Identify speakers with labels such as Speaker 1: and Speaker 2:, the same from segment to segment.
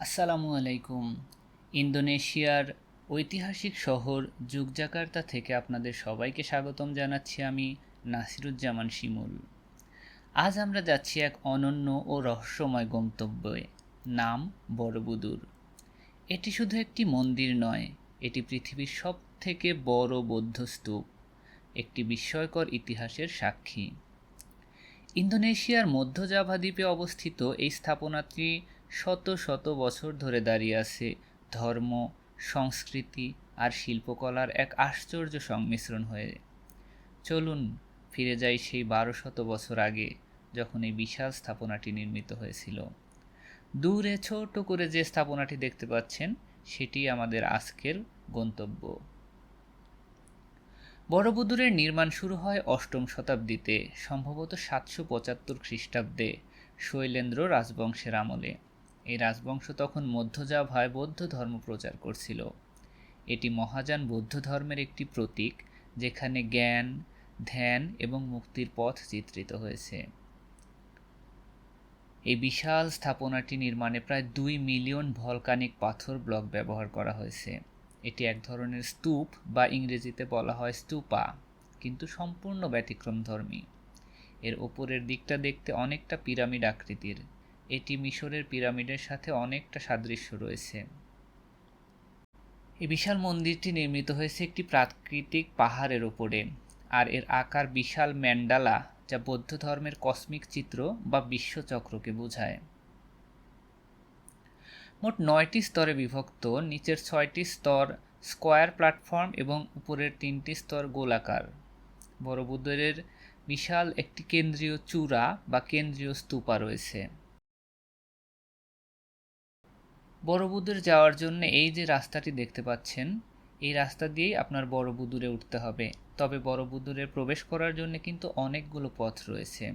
Speaker 1: আসসালামু আলাইকুম। ইন্দোনেশিয়ার ঐতিহাসিক শহর যুগজাকার্তা থেকে আপনাদের সবাইকে স্বাগতম জানাচ্ছি আমি নাসিরুজ্জামান শিমুল। আজ আমরা যাচ্ছি এক অনন্য ও রহস্যময় গন্তব্যে, নাম বড়বুদুর। এটি শুধু একটি মন্দির নয়, এটি পৃথিবীর সব থেকে বড় বৌদ্ধ স্তূপ, একটি বিস্ময়কর ইতিহাসের সাক্ষী। ইন্দোনেশিয়ার মধ্য জাভা দ্বীপে অবস্থিত এই স্থাপনাটি শত শত বছর ধরে দাঁড়িয়ে আছে ধর্ম, সংস্কৃতি আর শিল্পকলার এক আশ্চর্য সংমিশ্রণ হয়ে। চলুন ফিরে যাই সেই বারো শত বছর আগে যখন এই বিশাল স্থাপনাটি নির্মিত হয়েছিল। দূরে ছোট করে যে স্থাপনাটি দেখতে পাচ্ছেন, সেটি আমাদের আজকের গন্তব্য। বড়বুদুরের নির্মাণ শুরু হয় অষ্টম শতাব্দীতে, সম্ভবত সাতশো পঁচাত্তর খ্রিস্টাব্দে শৈলেন্দ্র রাজবংশের আমলে। এই রাজবংশ তখন মধ্যজাভায় বৌদ্ধ ধর্ম প্রচার করছিল। এটি মহাযান বৌদ্ধ ধর্মের একটি প্রতীক, যেখানে জ্ঞান, ধ্যান এবং মুক্তির পথ চিত্রিত হয়েছে। এই বিশাল স্থাপনাটি নির্মাণে প্রায় দুই মিলিয়ন ভলকানিক পাথর ব্লক ব্যবহার করা হয়েছে। এটি এক ধরনের স্তূপ বা ইংরেজিতে বলা হয় স্তূপা, কিন্তু সম্পূর্ণ ব্যতিক্রমধর্মী। এর ওপরের দিকটা দেখতে অনেকটা পিরামিড আকৃতির। এটি মিশরের পিরামিডের সাথে অনেকটা সাদৃশ্য রয়েছে। এই বিশাল মন্দিরটি নির্মিত হয়েছে একটি প্রাকৃতিক পাহাড়ের ওপরে আর এর আকার বিশাল ম্যান্ডালা যা বৌদ্ধ ধর্মের কসমিক চিত্র বা বিশ্বচক্রকে বোঝায়। মোট নয়টি স্তরে বিভক্ত, নিচের ছয়টি স্তর স্কোয়ার প্ল্যাটফর্ম এবং উপরের তিনটি স্তর গোলাকার। বড়বুদ্ধের বিশাল একটি কেন্দ্রীয় চূড়া বা কেন্দ্রীয় স্তূপা রয়েছে। বড়বুদুর যাওয়ার জন্য এই যে রাস্তাটি দেখতে পাচ্ছেন, এই রাস্তা দিয়েই আপনার বড়বুদুরে উঠতে হবে। তবে বড়বুদুরে প্রবেশ করার জন্য কিন্তু অনেকগুলো পথ রয়েছে।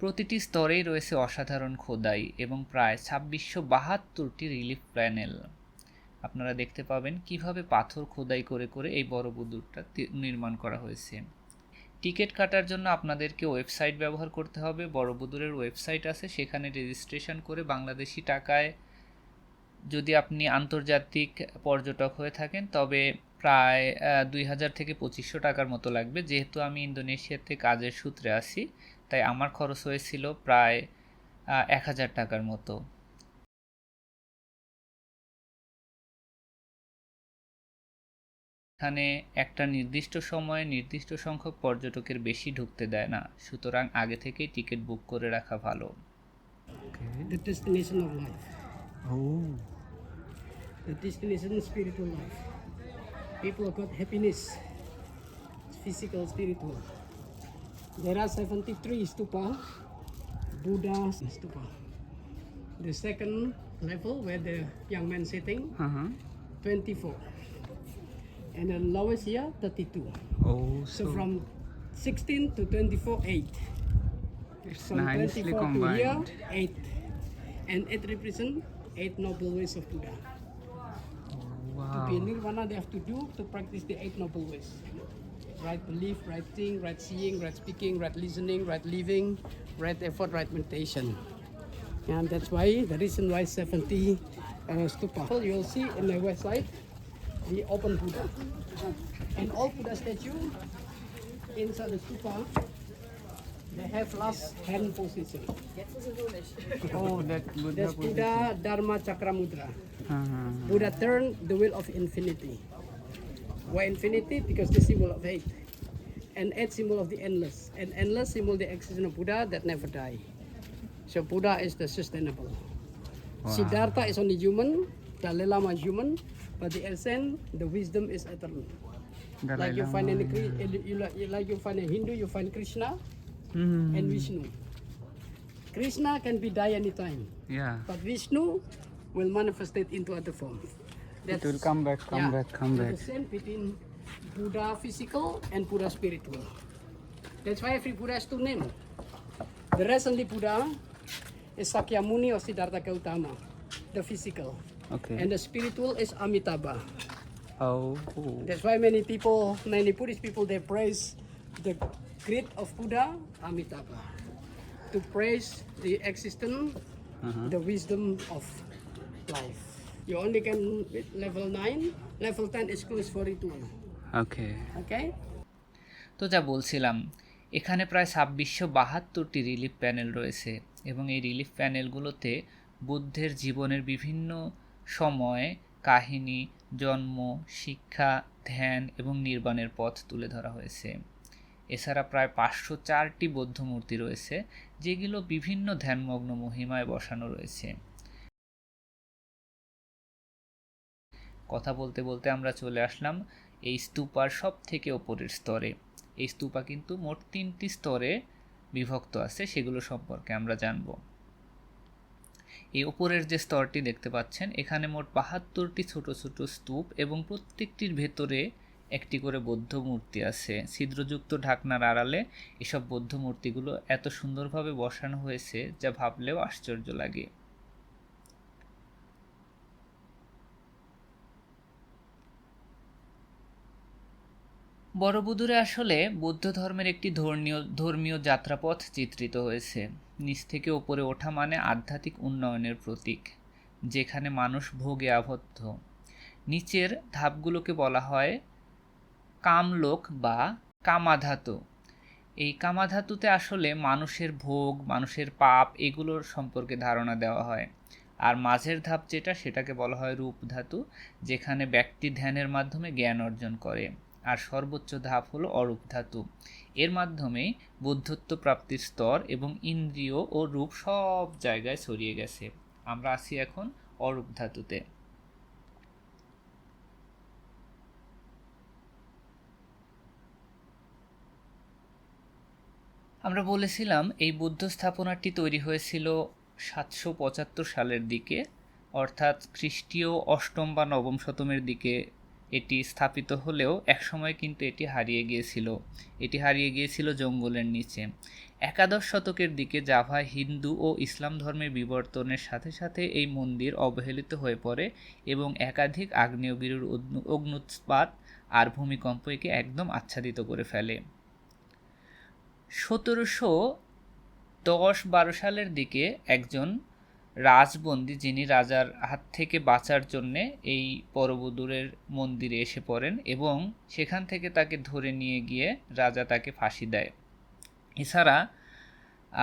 Speaker 1: প্রতিটি স্তরেই রয়েছে অসাধারণ খোদাই এবং প্রায় ছাব্বিশশো বাহাত্তরটি রিলিফ প্যানেল। আপনারা দেখতে পাবেন কীভাবে পাথর খোদাই করে করে এই বড়বুদুরটা নির্মাণ করা হয়েছে। টিকিট কাটার জন্য আপনাদেরকে ওয়েবসাইট ব্যবহার করতে হবে। বড়বুদুরের ওয়েবসাইট আছে, সেখানে রেজিস্ট্রেশন করে বাংলাদেশি টাকায় যদি আপনি আন্তর্জাতিক পর্যটক হয়ে থাকেন তবে প্রায় দুই হাজার থেকে পঁচিশশো টাকার মতো লাগবে। যেহেতু আমি ইন্দোনেশিয়াতে কাজের সূত্রে আসি তাই আমার খরচ হয়েছিল প্রায় এক হাজার টাকার মতো। এখানে একটা নির্দিষ্ট সময়ে নির্দিষ্ট সংখ্যক পর্যটকের বেশি ঢুকতে দেয় না সুতরাং আগে থেকেই টিকিট বুক করে রাখা ভালো।
Speaker 2: The destination of life,
Speaker 3: Oh.
Speaker 2: The destination of spiritual life. People got happiness, physical, spiritual. There are 73 stupa, Buddha stupa. The second level where the young man sitting,
Speaker 3: Uh-huh.
Speaker 2: 24. And the lowest here, 32.
Speaker 3: Oh,
Speaker 2: So
Speaker 3: so,
Speaker 2: from 16 to 24, 8.
Speaker 3: it's
Speaker 2: From
Speaker 3: nicely
Speaker 2: 24 to here, 8. And it represents 8 noble ways of Buddha. To be
Speaker 3: Wow.
Speaker 2: nirvana, they have to do to practice the eight noble ways. Right belief, right thing, right seeing, right speaking, right listening, right living, right effort, right meditation. And that's why the reason why 70 uh, stupa. You'll see in the west side the open Buddha. And all Buddha statue inside the stupa, they have last hand position.
Speaker 3: Oh, that Buddha.
Speaker 2: That's Buddha Dharma Chakra Mudra.
Speaker 3: Uh-huh.
Speaker 2: Buddha turned the wheel of infinity. Why infinity? Because the symbol of eight. And eight symbol of the endless. And endless symbol the existence of Buddha that never die. So Buddha is the sustainable. Siddhartha is only human, Dalai Lama is human, but the essence, the wisdom is eternal.
Speaker 3: Dalai
Speaker 2: like you find in the. Like, you find in Hindu, you find Krishna
Speaker 3: Mhm.
Speaker 2: and Vishnu. Krishna can be die anytime,
Speaker 3: Yeah.
Speaker 2: but Vishnu will manifest it into other form.
Speaker 3: It will come back, come back, come back.
Speaker 2: The same between Buddha physical and Buddha spiritual. That's why every Buddha has two names. The rest only Buddha is Sakyamuni or Siddhartha Gautama, the physical.
Speaker 3: Okay.
Speaker 2: And the spiritual is Amitabha.
Speaker 3: oh.
Speaker 2: That's why many people, many Buddhist people, they praise the great of Buddha, Amitabha. To praise the existence,
Speaker 3: Uh-huh.
Speaker 2: the wisdom of life. You only can with level 9, level 10 is closed for ritual.
Speaker 3: Okay.
Speaker 2: Okay?
Speaker 1: তো যা বলছিলাম এখানে প্রায় ছাব্বিশশো বাহাত্তরটি relief panel রয়েছে এবং এই relief প্যানেলগুলোতে বুদ্ধের জীবনের বিভিন্ন সময় কাহিনী জন্ম শিক্ষা ধ্যান এবং নির্বাণের পথ তুলে ধরা হয়েছে এছাড়া প্রায় পাঁচশো চারটি বৌদ্ধ মূর্তি রয়েছে যেগুলো বিভিন্ন ধ্যানমগ্ন মহিমায় বসানো রয়েছে কথা বলতে বলতে আমরা চলে আসলাম এই স্তূপার সব থেকে ওপরের স্তরে। এই স্তূপা কিন্তু মোট তিনটি স্তরে বিভক্ত আছে, সেগুলো সম্পর্কে আমরা জানব। এই উপরের যে স্তরটি দেখতে পাচ্ছেন, এখানে মোট বাহাত্তরটি ছোট ছোট স্তূপ এবং প্রত্যেকটির ভেতরে একটি করে বৌদ্ধ মূর্তি আছে। ছিদ্রযুক্ত ঢাকনার আড়ালে এসব বৌদ্ধ মূর্তিগুলো এত সুন্দরভাবে বসানো হয়েছে, যা ভাবলেও আশ্চর্য লাগে। বড়বুদুরে আসলে বৌদ্ধ ধর্মের একটি ধর্মীয় ধর্মীয় যাত্রাপথ চিত্রিত হয়েছে। নিচ থেকে ওপরে ওঠা মানে আধ্যাত্মিক উন্নয়নের প্রতীক, যেখানে মানুষ ভোগে আবদ্ধ। নিচের ধাপগুলোকে বলা হয় কামলোক বা কামাধাতু। এই কামাধাতুতে আসলে মানুষের ভোগ, মানুষের পাপ এগুলোর সম্পর্কে ধারণা দেওয়া হয়। আর মাঝের ধাপ যেটা, সেটাকে বলা হয় রূপ ধাতু যেখানে ব্যক্তি ধ্যানের মাধ্যমে জ্ঞান অর্জন করে। আর সর্বোচ্চ ধাপ হলো অরূপ ধাতু। এর মাধ্যমে বুদ্ধত্ব প্রাপ্তির স্তর এবং ইন্দ্রিয় ও রূপ সব জায়গায় ছড়িয়ে গেছে। আমরা আছি এখন অরূপ ধাতুতে। আমরা বলেছিলাম, এই বুদ্ধ স্থাপনাটি তৈরি হয়েছিল সাতশো পঁচাত্তর সালের দিকে, অর্থাৎ খ্রিস্টীয় অষ্টম বা নবম শতমের দিকে এটি স্থাপিত হলেও একসময় কিন্তু এটি হারিয়ে গিয়েছিল। এটি হারিয়ে গিয়েছিল জঙ্গলের নিচে। একাদশ শতকের দিকে জাভায় হিন্দু ও ইসলাম ধর্মের বিবর্তনের সাথে সাথে এই মন্দির অবহেলিত হয়ে পড়ে এবং একাধিক আগ্নেয়গিরির অগ্নু- অগ্নুৎপাত আর ভূমিকম্প একে একদম আচ্ছাদিত করে ফেলে। সতেরোশো দশ বারো সালের দিকে একজন রাজবন্দী, যিনি রাজার হাত থেকে বাঁচার জন্যে এই পরবদূরের মন্দিরে এসে পড়েন এবং সেখান থেকে তাকে ধরে নিয়ে গিয়ে রাজা তাকে ফাঁসি দেয়। এছাড়া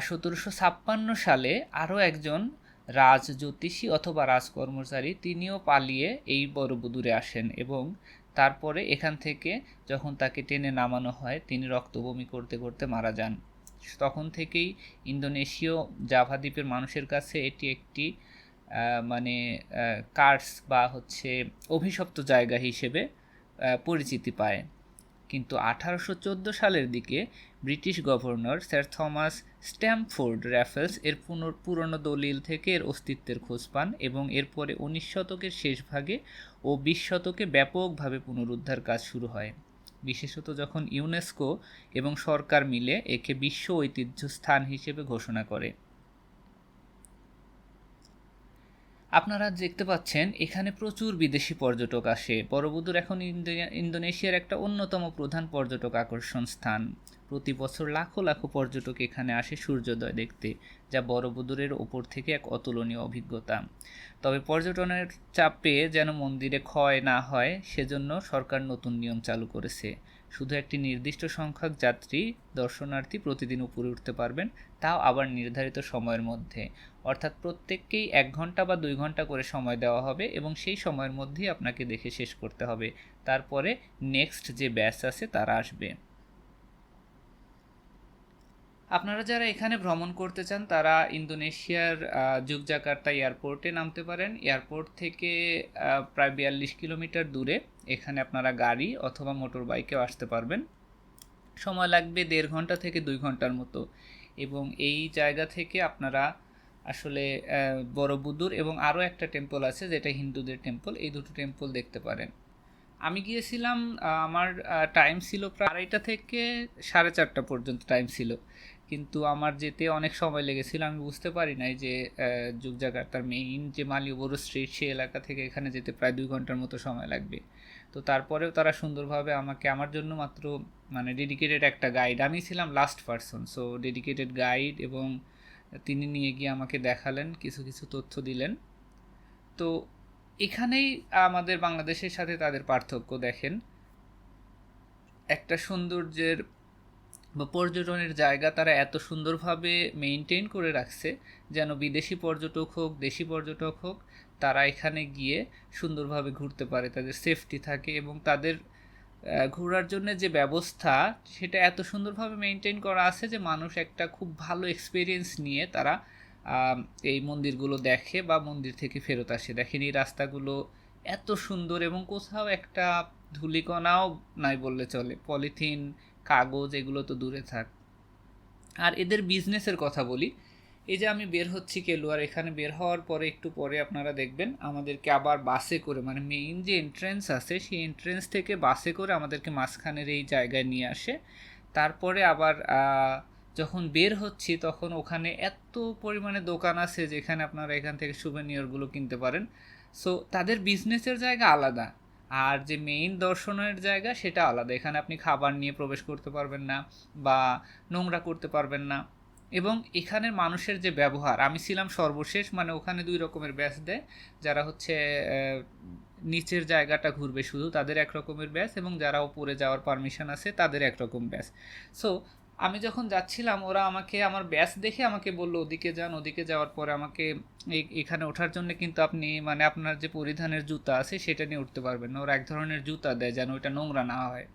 Speaker 1: সতেরোশো ছাপ্পান্ন সালে আরও একজন রাজ জ্যোতিষী অথবা রাজকর্মচারী তিনিও পালিয়ে এই বড়বুদুরে আসেন এবং তারপরে এখান থেকে যখন তাকে টেনে নামানো হয়, তিনি রক্তবমি করতে করতে মারা যান। তখন থেকেই ইন্দোনেশীয় জাভা দ্বীপের মানুষের কাছে এটি একটি মানে কার্স বা হচ্ছে অভিশপ্ত জায়গা হিসেবে পরিচিতি পায়। কিন্তু আঠারোশো চোদ্দ সালের দিকে British governor sir Thomas Stamford Raffles এর পুনর, পুরনো দলিল থেকে এর অস্তিত্বের খোঁজ পান এবং এরপরে উনিশ শতকের শেষ ভাগে ও বিশ শতকে ব্যাপকভাবে পুনরুদ্ধার কাজ শুরু হয়। বিশেষত যখন ইউনেস্কো এবং সরকার মিলে একে বিশ্ব ঐতিহ্য স্থান হিসেবে ঘোষণা করে। আপনারা দেখতে পাচ্ছেন, এখানে প্রচুর বিদেশি পর্যটক আসে। বড়বুদুর এখন ইন্দো- ইন্দোনেশিয়ার একটা অন্যতম প্রধান পর্যটক আকর্ষণ স্থান। প্রতি বছর লাখো লাখো পর্যটক এখানে আসে সূর্যোদয় দেখতে, যা বড়বুদুরের ওপর থেকে এক অতুলনীয় অভিজ্ঞতা। তবে পর্যটনের চাপে যেন মন্দিরে ক্ষয় না হয়, সেজন্য সরকার নতুন নিয়ম চালু করেছে। শুধু একটি নির্দিষ্ট সংখ্যক যাত্রী দর্শনার্থী প্রতিদিন উপরে উঠতে পারবেন, তাও আবার নির্ধারিত সময়ের মধ্যে। অর্থাৎ প্রত্যেককেই এক ঘণ্টা বা দুই ঘণ্টা করে সময় দেওয়া হবে এবং সেই সময়ের মধ্যেই আপনাকে দেখে শেষ করতে হবে। তারপরে নেক্সট যে ব্যাচ আছে তারা আসবে। আপনারা যারা এখানে ভ্রমণ করতে চান তারা ইন্দোনেশিয়ার আহ, জুগজাকার্তা এয়ারপোর্টে নামতে পারেন। এয়ারপোর্ট থেকে প্রায় বিয়াল্লিশ কিলোমিটার দূরে এখানে আপনারা গাড়ি অথবা মোটর বাইকেও আসতে পারবেন। সময় লাগবে দেড় ঘণ্টা থেকে দুই ঘণ্টার মতো। এবং এই জায়গা থেকে আপনারা আসলে বড়বুদুর এবং আরও একটা টেম্পল আছে যেটা হিন্দুদের টেম্পল এই দুটো টেম্পল দেখতে পারেন। আমি গিয়েছিলাম আমার টাইম ছিল প্রায় আড়াইটা থেকে সাড়ে চারটা পর্যন্ত টাইম ছিল। কিন্তু আমার যেতে অনেক সময় লেগেছিল। আমি বুঝতে পারি নাই যে যুগজাকার্তার মেইন যে মালিয়াবুরু স্ট্রিট সেই এলাকা থেকে এখানে যেতে প্রায় দুই ঘণ্টার মতো সময় লাগবে। তো তারপরেও তারা সুন্দরভাবে আমাকে, আমার জন্য মাত্র মানে ডেডিকেটেড একটা গাইড আমি ছিলাম last person so dedicated guide এবং তিনি নিয়ে গিয়ে আমাকে দেখালেন, কিছু কিছু তথ্য দিলেন। তো এখানেই আমাদের বাংলাদেশের সাথে তাদের পার্থক্য দেখেন। একটা সৌন্দর্যের বা পর্যটনের জায়গা তারা এত সুন্দরভাবে মেনটেন করে রাখছে যেন বিদেশি পর্যটক হোক, দেশি পর্যটক হোক, তারা এখানে গিয়ে সুন্দরভাবে ঘুরতে পারে, তাদের সেফটি থাকে এবং তাদের ঘোরার জন্য যে ব্যবস্থা সেটা এত সুন্দরভাবে মেনটেন করা আছে যে মানুষ একটা খুব ভালো এক্সপিরিয়েন্স নিয়ে তারা এই মন্দিরগুলো দেখে বা মন্দির থেকে ফেরত আসে। দেখেন এই রাস্তাগুলো এত সুন্দর এবং কোথাও একটা ধূলিকণাও নাই বললে চলে। পলিথিন কাগজ, এগুলো তো দূরে থাক। আর এদের বিজনেসের কথা বলি, এই যে আমি বের হচ্ছি কেলুয়ার, এখানে বের হওয়ার পরে একটু পরে আপনারা দেখবেন আমাদেরকে আবার বাসে করে মানে মেইন যে এন্ট্রেন্স আছে, সেই এন্ট্রেন্স থেকে বাসে করে আমাদেরকে মাঝখানের এই জায়গায় নিয়ে আসে। তারপরে আবার যখন বের হচ্ছি তখন ওখানে এত পরিমাণে দোকান আছে যেখানে আপনারা এখান থেকে সুভেনিয়রগুলো কিনতে পারেন। সো তাদের বিজনেসের জায়গা আলাদা। আর যে মেইন দর্শনের জায়গা সেটা আলাদা। এখানে আপনি খাবার নিয়ে প্রবেশ করতে পারবেন না বা নোংরা করতে পারবেন না। এবং এখানের মানুষের যে ব্যবহার, আমি ছিলাম সর্বশেষ মানে ওখানে দুই রকমের ব্যাচ দেয়। যারা হচ্ছে নিচের জায়গাটা ঘুরবে শুধু, তাদের এক রকমের ব্যাচ এবং যারা উপরে যাওয়ার পারমিশন আছে, তাদের এক রকম ব্যাচ সো আমি যখন যাচ্ছিলাম, ওরা আমাকে, আমার ব্যাস দেখে আমাকে বলল, ওদিকে যান, ওদিকে যাওয়ার পরে আমাকে এখানে ওঠার জন্য কিন্তু আপনি মানে আপনার যে পরিধানের জুতা আছে, সেটা নিয়ে উঠতে পারবেন না। ওরা এক ধরনের জুতা দেয় যেন ওইটা নোংরা না হয়।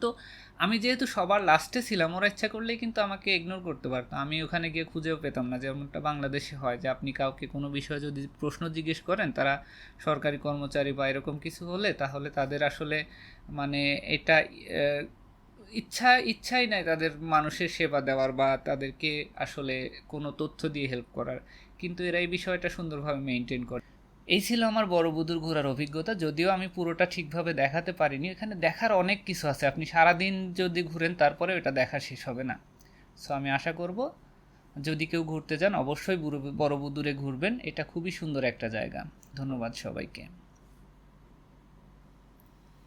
Speaker 1: তো আমি যেহেতু সবার লাস্টে ছিলাম, ওরা ইচ্ছা করলেই কিন্তু আমাকে ইগনোর করতে পারতো। আমি ওখানে গিয়ে খুঁজেও পেতাম না, যেমনটা বাংলাদেশে হয়, যে আপনি কাউকে কোনো বিষয়ে যদি প্রশ্ন জিজ্ঞেস করেন, তারা সরকারি কর্মচারী বা এরকম কিছু হলে, তাহলে তাদের আসলে মানে এটা ইচ্ছা, ইচ্ছাই নাই তাদের মানুষের সেবা দেওয়ার বা তাদেরকে আসলে কোনো তথ্য দিয়ে হেল্প করার। কিন্তু এরা এই বিষয়টা সুন্দরভাবে মেনটেন করে। এই ছিল আমার বড় ঘোরার অভিজ্ঞতা। যদিও আমি পুরোটা ঠিকভাবে দেখাতে পারিনি, এখানে দেখার অনেক কিছু আছে। আপনি সারাদিন যদি ঘুরেন, তারপরে এটা দেখা শেষ হবে না। সো আমি আশা করব, যদি কেউ ঘুরতে যান, অবশ্যই বুড়ো- ঘুরবেন। এটা খুবই সুন্দর একটা জায়গা। ধন্যবাদ সবাইকে।